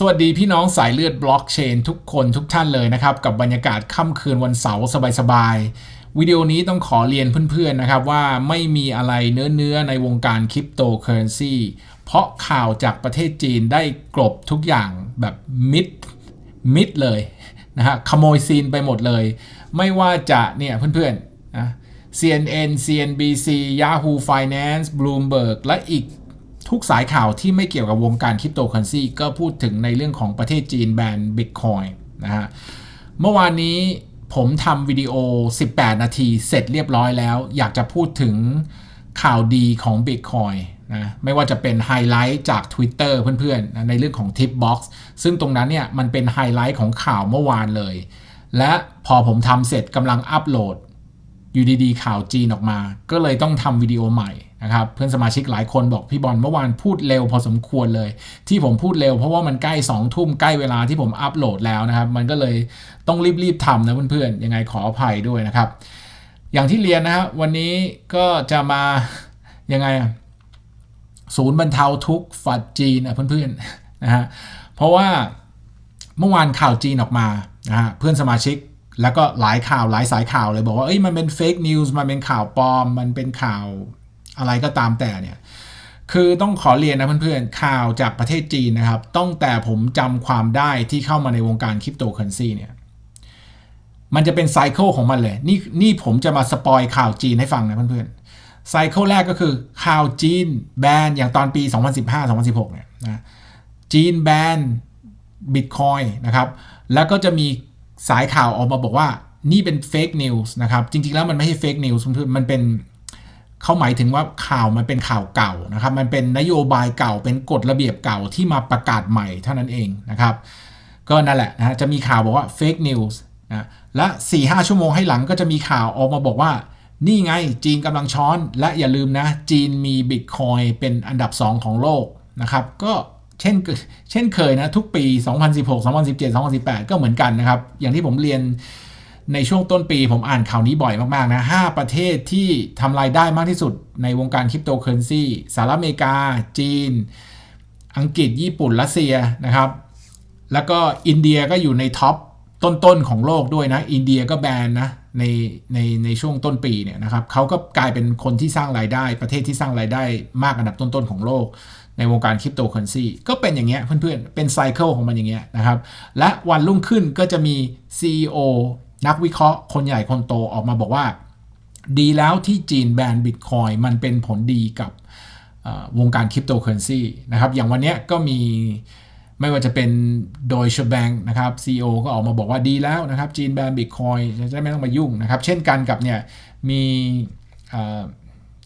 สวัสดีพี่น้องสายเลือดบล็อกเชนทุกคนทุกท่านเลยนะครับ กับบรรยากาศค่ำคืนวันเสาร์สบายๆ วิดีโอนี้ต้องขอเรียนเพื่อนๆนะครับว่าไม่มีอะไรเนื้อๆในวงการคริปโตเคอเรนซีเพราะข่าวจากประเทศจีนได้กลบทุกอย่างแบบมิดมิดเลยนะฮะขโมยซีนไปหมดเลย ไม่ว่าจะเนี่ยเพื่อนๆนะ CNN CNBC Yahoo Finance Bloomberg และอีก ทุกสายข่าวที่ไม่เกี่ยวกับวงการคริปโตเคอเรนซีก็พูดถึงในเรื่องของประเทศจีนแบนบิตคอยนะฮะเมื่อวานนี้ผมทำวิดีโอ 18 นาทีเสร็จเรียบร้อยแล้ว อยากจะพูดถึงข่าวดีของ Bitcoin นะไม่ว่าจะเป็นไฮไลท์จาก Twitter เพื่อนๆนะในเรื่องของ Tipbox ซึ่งตรงนั้นเนี่ยมันเป็นไฮไลท์ของข่าวเมื่อวานเลย และพอผมทำเสร็จกำลังอัปโหลด อยู่ดีๆ ข่าวจีนออกมา ก็เลยต้องทำวิดีโอใหม่ นะครับเพื่อนสมาชิกหลายคนบอกพี่บอลเมื่อวานพูดเร็วพอสมควรเลย ที่ผมพูดเร็วเพราะว่ามันใกล้2องทุ่มใกล้เวลาที่ผมอัปโหลดแล้วนะครับ มันก็เลยต้องรีบๆทำนะเพื่อนๆยังไงขออภัยด้วยนะครับ อย่างที่เรียนนะครับวันนี้ก็จะมายังไงศูนย์บรรเทาทุกข์ฝัดจีนอะเพื่อนๆนะฮะเพราะว่าเมื่อวานข่าวจีนออกมานะฮะเพื่อนสมาชิกแล้วก็หลายข่าวหลายสายข่าวเลยบอกว่าเอ้ยมันเป็นเฟกนิวส์มันเป็นข่าวปลอม มันเป็นข่าว อะไรก็ตามแต่เนี่ย คือต้องขอเรียนนะเพื่อนๆข่าวจากประเทศจีนนะครับต้องแต่ผมจำความได้ที่เข้ามาในวงการคริปโตเคอเรนซีเนี่ยมันจะเป็นไซเคิลของมันเลย นี่นี่ผมจะมาสปอยข่าวจีนให้ฟังนะเพื่อนๆไซเคิลแรกก็คือข่าวจีนแบนอย่างตอนปี 2015-2016 เนี่ยนะจีนแบนบิตคอยนะครับ แล้วก็จะมีสายข่าวออกมาบอกว่านี่เป็นเฟกนิวส์นะครับ จริงๆแล้วมันไม่ใช่เฟกนิวส์เพื่อนๆมันเป็น เขาหมายถึงว่าข่าวมันเป็นข่าวเก่านะครับ มันเป็นนโยบายเก่าเป็นกฎระเบียบเก่าที่มาประกาศใหม่เท่านั้นเองนะครับ ก็นั่นแหละนะจะมีข่าวบอกว่า fake news นะและ 4-5 ชั่วโมงให้หลังก็จะมีข่าวออกมาบอกว่า นี่ไงจีนกำลังช้อน และอย่าลืมนะ จีนมีบิตคอยเป็นอันดับ 2 ของโลกนะครับ ก็เช่นเช่นเคยนะ ทุกปี 2016 2017 2018 ก็เหมือนกันนะครับ อย่างที่ผมเรียน ในช่วงต้นปีผมอ่านข่าวนี้บ่อยมากๆนะ5ประเทศที่ทำรายได้มากที่สุดในวงการคริปโตเคอเรนซีสหรัฐอเมริกา จีน อังกฤษ ญี่ปุ่น รัสเซียนะครับ แล้วก็อินเดียก็อยู่ในท็อปต้นๆของโลกด้วยนะ อินเดียก็แบนนะในในในช่วงต้นปีเนี่ยนะครับเขาก็กลายเป็นคนที่สร้างรายได้ ประเทศที่สร้างรายได้มากอันดับต้นๆของโลก ในวงการคริปโตเคอเรนซีก็เป็นอย่างเงี้ยเพื่อนๆ เป็นไซเคิลของมันอย่างเงี้ยนะครับ และวันรุ่งขึ้นก็จะมี CEO นักวิเคราะห์คนใหญ่คนโตออกมาบอกว่า ดีแล้วที่จีนแบนบิตคอยมันเป็นผลดีกับวงการคริปโตเคอเรนซีนะครับ อย่างวันนี้ก็มีไม่ว่าจะเป็นโดยชแบงนะครับ CEO ก็ออกมาบอกว่าดีแล้วนะครับ จีนแบนบิตคอยจะไม่ต้องมายุ่งนะครับ เช่นกันกับเนี่ยมี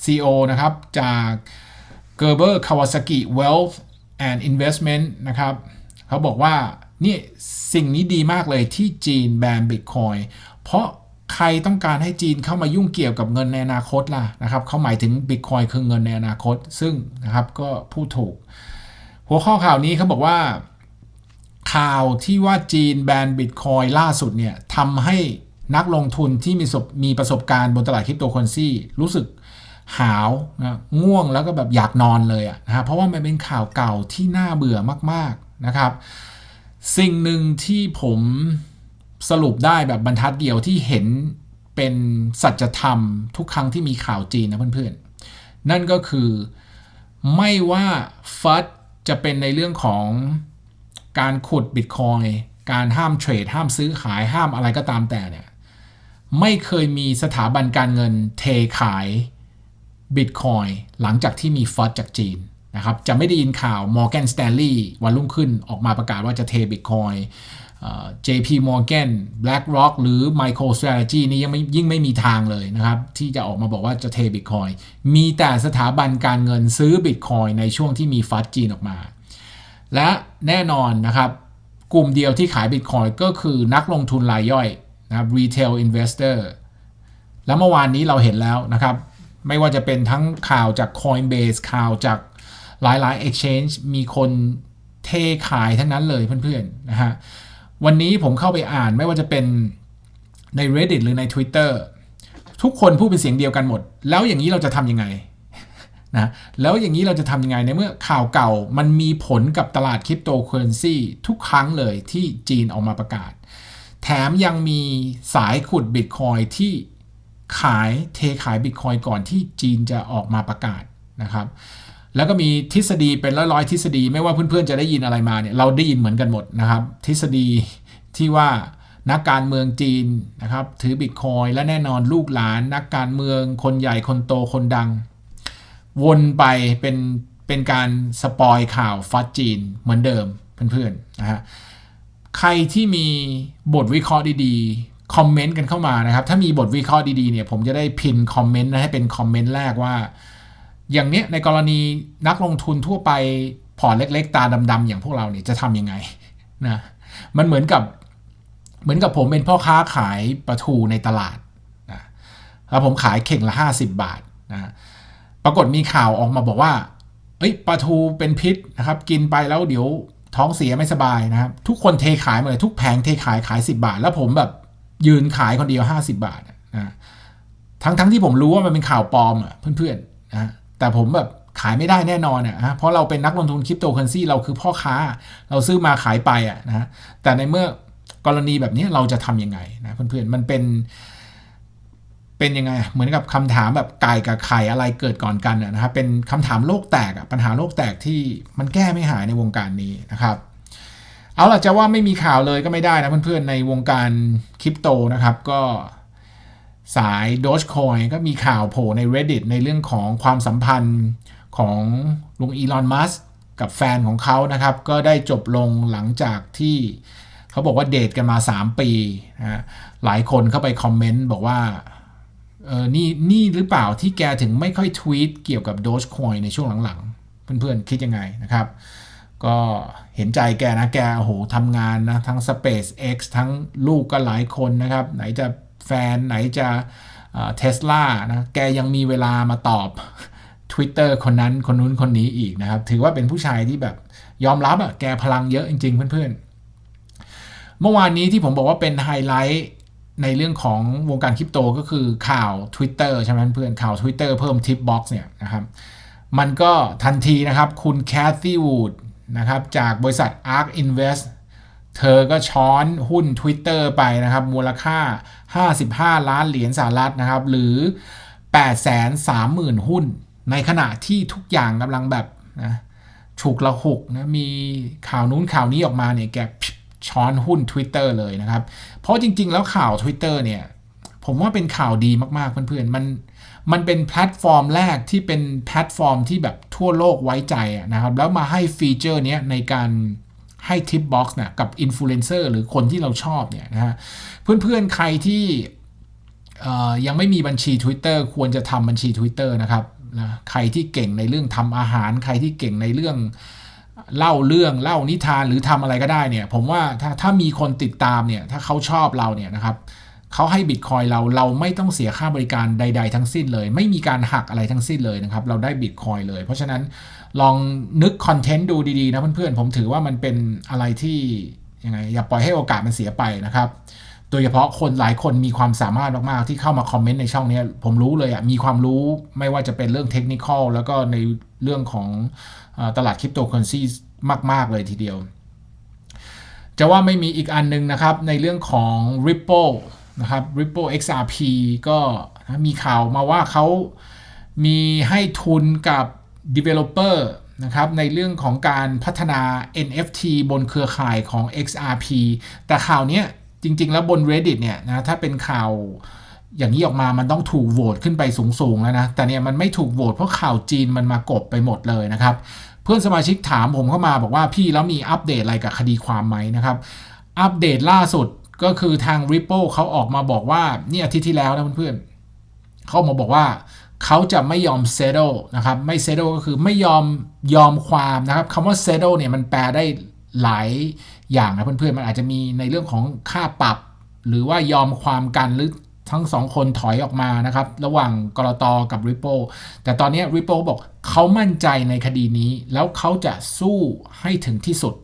ซีอีโอนะครับจาก Gerber Kawasaki Wealth and Investment นะครับเขาบอกว่า นี่สิ่งนี้ดีมากเลยที่จีนแบนบิตคอยเพราะใครต้องการให้จีนเข้ามายุ่งเกี่ยวกับเงินในอนาคตล่ะนะครับเขาหมายถึงบิตคอยคือเงินในอนาคต ซึ่งนะครับก็พูดถูก หัวข้อข่าวนี้เขาบอกว่า ข่าวที่ว่าจีนแบนบิตคอยล่าสุดเนี่ยทำให้นักลงทุนที่มีมีประสบการณ์บนตลาดคริปโตเคอเรนซีรู้สึกหาวนะง่วงแล้วก็แบบอยากนอนเลยอะนะเพราะว่ามันเป็นข่าวเก่าที่น่าเบื่อมากๆนะครับ สิ่งหนึ่งที่ผมสรุปได้แบบบรรทัดเดียวที่เห็นเป็นสัจธรรมทุกครั้งที่มีข่าวจีนนะเพื่อนๆ นั่นก็คือไม่ว่าฟัดจะเป็นในเรื่องของการขุดบิตคอยการห้ามเทรด ห้ามซื้อขายห้ามอะไรก็ตามแต่เนี่ย ไม่เคยมีสถาบันการเงินเทขายบิตคอยหลังจากที่มีฟัดจากจีน นะครับจะไม่ได้ยินข่าว Morgan Stanley วันรุ่งขึ้นออกมาประกาศว่าจะเทบิตคอย JP Morgan BlackRock หรือ MicroStrategy นี่ยังไม่ยิ่งไม่มีทางเลยนะครับ ที่จะออกมาบอกว่าจะเทบิตคอยมีแต่สถาบันการเงินซื้อบิตคอยในช่วงที่มีฟัดจีนออกมา และแน่นอนนะครับ กลุ่มเดียวที่ขายบิตคอยก็คือนักลงทุนรายย่อยนะครับ retail investor แล้วเมื่อวานนี้เราเห็นแล้วนะครับ ไม่ว่าจะเป็นทั้งข่าวจาก Coinbase ข่าวจาก หลายๆ exchange มีคนเทขายทั้งนั้นเลยเพื่อนๆนะฮะวันนี้ผมเข้าไปอ่านไม่ว่าจะเป็นใน Reddit หรือใน Twitter ทุกคนพูดเป็นเสียงเดียวกันหมด แล้วอย่างนี้เราจะทำยังไงนะแล้วอย่างนี้เราจะทำยังไงในเมื่อข่าวเก่ามันมีผลกับตลาดคริปโตเคอเรนซีทุกครั้งเลยที่จีนออกมาประกาศ แถมยังมีสายขุดบิตคอยที่ขายเทขายบิตคอยก่อนที่จีนจะออกมาประกาศนะครับ แล้วก็มีทฤษฎีเป็นร้อยๆทฤษฎี ไม่ว่าเพื่อนๆจะได้ยินอะไรมาเนี่ยเราได้ยินเหมือนกันหมดนะครับ ทฤษฎีที่ว่านักการเมืองจีนนะครับถือบิตคอยและแน่นอนลูกหลาน นักการเมืองคนใหญ่คนโตคนดัง วนไปเป็นเป็นการสปอยข่าวฟัดจีนเหมือนเดิมเพื่อนๆนะฮะใครที่มีบทวิเคราะห์ดีๆ คอมเมนต์กันเข้ามานะครับ ถ้ามีบทวิเคราะห์ดีๆเนี่ยผมจะได้พินคอมเมนต์ให้เป็นคอมเมนต์แรกว่า อย่างเนี้ยในกรณีนักลงทุนทั่วไปพอร์ตเล็ก ๆ ตาดำๆอย่างพวกเราเนี่ยจะทำยังไงนะมันเหมือนกับเหมือนกับผมเป็นพ่อค้าขายปลาทูในตลาดนะแล้วผมขายเข่งละ 50 บาทนะปรากฏมีข่าวออกมาบอกว่าเอ้ยปลาทูเป็นพิษนะครับ กินไปแล้วเดี๋ยวท้องเสียไม่สบายนะครับ ทุกคนเทขายหมดเลยทุกแผงเทขายขาย 10 บาท แล้วผมแบบยืนขายคนเดียว 50 บาทนะทั้งทั้งที่ผมรู้ว่ามันเป็นข่าวปลอมอะเพื่อนๆนะ แต่ผมแบบขายไม่ได้แน่นอนอะฮะเพราะเราเป็นนักลงทุนคริปโตเคอเรนซีเราคือพ่อค้า เราซื้อมาขายไปอะนะแต่ในเมื่อกรณีแบบนี้เราจะทำยังไงนะเพื่อนๆมันเป็นเป็นยังไงเหมือนกับคำถามแบบไก่กับไข่อะไรเกิดก่อนกันนะครับเป็นคำถามโลกแตกปัญหาโลกแตกที่มันแก้ไม่หายในวงการนี้นะครับ เอาล่ะจะว่าไม่มีข่าวเลยก็ไม่ได้นะเพื่อนๆในวงการคริปโตนะครับ ก็ สาย Dogecoin ก็มีข่าวโผล่ใน Reddit ในเรื่องของความสัมพันธ์ของลุงอีลอนมัสกับแฟนของเขานะครับ ก็ได้จบลงหลังจากที่เขาบอกว่าเดทกันมา 3 ปีนะหลายคนเข้าไปคอมเมนต์บอกว่าเออนี่นี่หรือเปล่าที่แกถึงไม่ค่อยทวีตเกี่ยวกับ Dogecoin ในช่วงหลังๆ เพื่อนๆ คิดยังไงนะครับ ก็เห็นใจแกนะแกโอ้โหทำงานนะ ทั้ง SpaceX ทั้งลูกก็หลายคนนะครับ ไหนจะ แฟนไหนจะเทสลานะแกยังมีเวลามาตอบ Twitter คนนั้นคนนู้นคนนี้อีกนะครับ ถือว่าเป็นผู้ชายที่แบบยอมรับอะแกพลังเยอะจริง ๆ เพื่อนๆ เมื่อวานนี้ที่ผมบอกว่าเป็นไฮไลท์ในเรื่องของวงการคริปโตก็คือข่าว Twitter ใช่ไหมเพื่อนข่าว Twitter เพิ่มทิปบ็อกซ์เนี่ยนะครับมันก็ทันทีนะครับคุณแคทตี้วูดนะครับจากบริษัท ARK Invest เธอก็ช้อนหุ้น Twitter ไปนะครับ มูลค่า 55 ล้านเหรียญสหรัฐนะครับ หรือ 830,000 หุ้น ในขณะที่ทุกอย่างกำลังแบบนะฉุกละหุกนะ มีข่าวนู้นข่าวนี้ออกมาเนี่ยแกช้อนหุ้น Twitter เลยนะครับ เพราะจริง ๆ แล้วข่าว Twitter เนี่ย ผมว่าเป็นข่าวดีมาก ๆ เพื่อนๆ มันมันเป็นแพลตฟอร์มแรกที่เป็นแพลตฟอร์มที่แบบทั่วโลกไว้ใจนะครับ แล้วมาให้ฟีเจอร์นี้ในการ ให้ทิปบ็อกซ์เนี่ยกับอินฟลูเอนเซอร์หรือคนที่เราชอบเนี่ยนะฮะเพื่อนๆใครที่ยังไม่มีบัญชี Twitter ควรจะทำบัญชี Twitter นะครับนะใครที่เก่งในเรื่องทำอาหาร ใครที่เก่งในเรื่องเล่าเรื่องเล่านิทานหรือทำอะไรก็ได้เนี่ย ผมว่าถ้าถ้ามีคนติดตามเนี่ย ถ้าเขาชอบเราเนี่ยนะครับ เขาให้บิตคอยเราเราไม่ต้องเสียค่าบริการใด ๆ ทั้งสิ้นเลย ไม่มีการหักอะไรทั้งสิ้นเลยนะครับ เราได้บิตคอยเลย เพราะฉะนั้นลองนึกคอนเทนต์ดูดีๆนะเพื่อนๆ ผมถือว่ามันเป็นอะไรที่ยังไงอย่าปล่อยให้โอกาสมันเสียไปนะครับโดยเฉพาะคนหลายคนมีความสามารถมาก ๆ ที่เข้ามาคอมเมนต์ในช่องนี้ผมรู้เลยอะ่ะมีความรู้ไม่ว่าจะเป็นเรื่องเทคนิคอลแล้วก็ในเรื่องของตลาดคริปโตเคอเรนซีมาก ๆ เลยทีเดียว จะว่าไม่มีอีกอันนึงนะครับ ในเรื่องของ Ripple นะครับ Ripple XRP ก็มีข่าวมาว่าเขามีให้ทุนกับ Developer นะครับในเรื่องของการพัฒนา NFT บนเครือข่ายของ XRP แต่ข่าวนี้จริง ๆ แล้วบน Reddit เนี่ยนะถ้าเป็นข่าวอย่างนี้ออกมามันต้องถูกโหวตขึ้นไปสูง ๆ แล้วนะ แต่เนี่ยมันไม่ถูกโหวตเพราะข่าวจีนมันมากบไปหมดเลยนะครับ เพื่อนสมาชิกถามผมเข้ามาบอกว่าพี่แล้วมีอัปเดตอะไรกับคดีความไหมนะครับ อัปเดตล่าสุด ก็คือทาง Ripple เขาออกมาบอกว่านี่อาทิตย์ที่แล้วนะเพื่อนๆเขามาบอกว่าเขาจะไม่ยอม settle นะครับ ไม่ settle ก็คือไม่ยอมยอมความนะครับคำว่า settle เนี่ยมันแปลได้หลายอย่างนะเพื่อนๆ มันอาจจะมีในเรื่องของค่าปรับ หรือว่ายอมความกันหรือทั้งสองคนถอยออกมานะครับ ระหว่างกรตกับ Ripple แต่ตอนนี้ Ripple บอกเขามั่นใจในคดีนี้ แล้วเขาจะสู้ให้ถึงที่สุด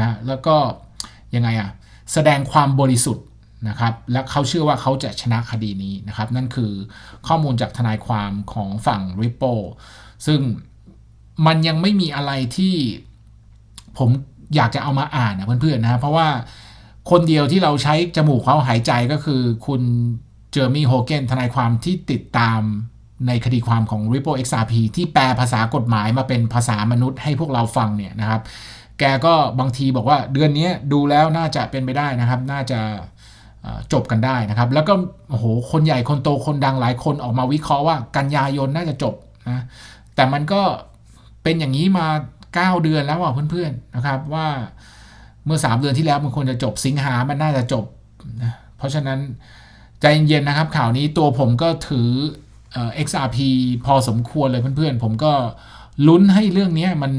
นะแล้วก็ยังไงอะ แสดงความบริสุทธิ์นะครับและเขาเชื่อว่าเขาจะชนะคดีนี้นะครับนั่นคือข้อมูลจากทนายความของฝั่ง Ripple ซึ่งมันยังไม่มีอะไรที่ผมอยากจะเอามาอ่านนะเพื่อนๆนะเพราะว่าคนเดียวที่เราใช้จมูกเขาหายใจก็คือคุณเจอร์มี่โฮเกนทนายความที่ติดตามในคดีความของ Ripple XRP ที่แปลภาษากฎหมายมาเป็นภาษามนุษย์ให้พวกเราฟังเนี่ยนะครับ แกก็บางทีบอกว่าเดือนนี้ดูแล้วน่าจะเป็นไปได้นะครับ น่าจะจบกันได้นะครับ แล้วก็โอ้โหคนใหญ่คนโตคนดังหลายคนออกมาวิเคราะห์ว่ากันยายนน่าจะจบนะแต่มันก็เป็นอย่างนี้มา 9 เดือนแล้วอะเพื่อนๆนะครับว่าเมื่อ 3 เดือนที่แล้วมันควรจะจบสิงหามันน่าจะจบนะเพราะฉะนั้นใจเย็นๆนะครับข่าวนี้ตัวผมก็ถือออ XRP พอสมควรเลยเพื่อนๆ ผมก็ ลุ้นให้เรื่องนี้มัน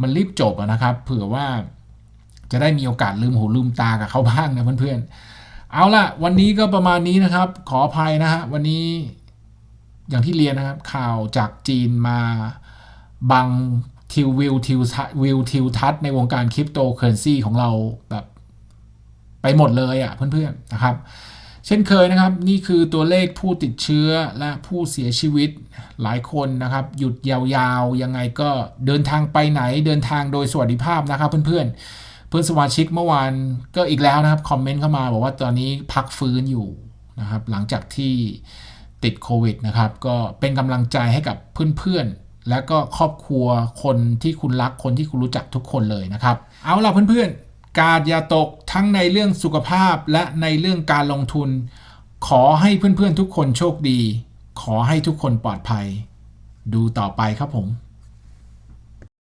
มันรีบจบนะครับ เผื่อว่าจะได้มีโอกาสลืมหูลืมตากับเขาบ้างนะเพื่อนๆ เอาล่ะ วันนี้ก็ประมาณนี้นะครับ ขออภัยนะฮะวันนี้อย่างที่เรียนนะครับ ข่าวจากจีนมาบังทิววิวทิววิวทิวทัศน์ในวงการคริปโตเคอเรนซีของเราแบบไปหมดเลยอะ่ะเพื่อนๆนะครับ เช่นเคยนะครับนี่คือตัวเลขผู้ติดเชื้อและผู้เสียชีวิตหลายคนนะครับ หยุดยาวๆ ยังไงก็เดินทางไปไหนเดินทางโดยสวัสดิภาพนะครับเพื่อนๆ เพื่อนสมาชิกเมื่อวานก็อีกแล้วนะครับ คอมเมนต์เข้ามาบอกว่าตอนนี้พักฟื้นอยู่นะครับ หลังจากที่ติดโควิดนะครับ ก็เป็นกำลังใจให้กับเพื่อนๆ และก็ครอบครัวคนที่คุณรักคนที่คุณรู้จักทุกคนเลยนะครับ เอาล่ะเพื่อนๆ การอย่าตก ทั้งในเรื่องสุขภาพและในเรื่องการลงทุน ขอให้เพื่อนๆทุกคนโชคดี ขอให้ทุกคนปลอดภัย ดูต่อไปครับผม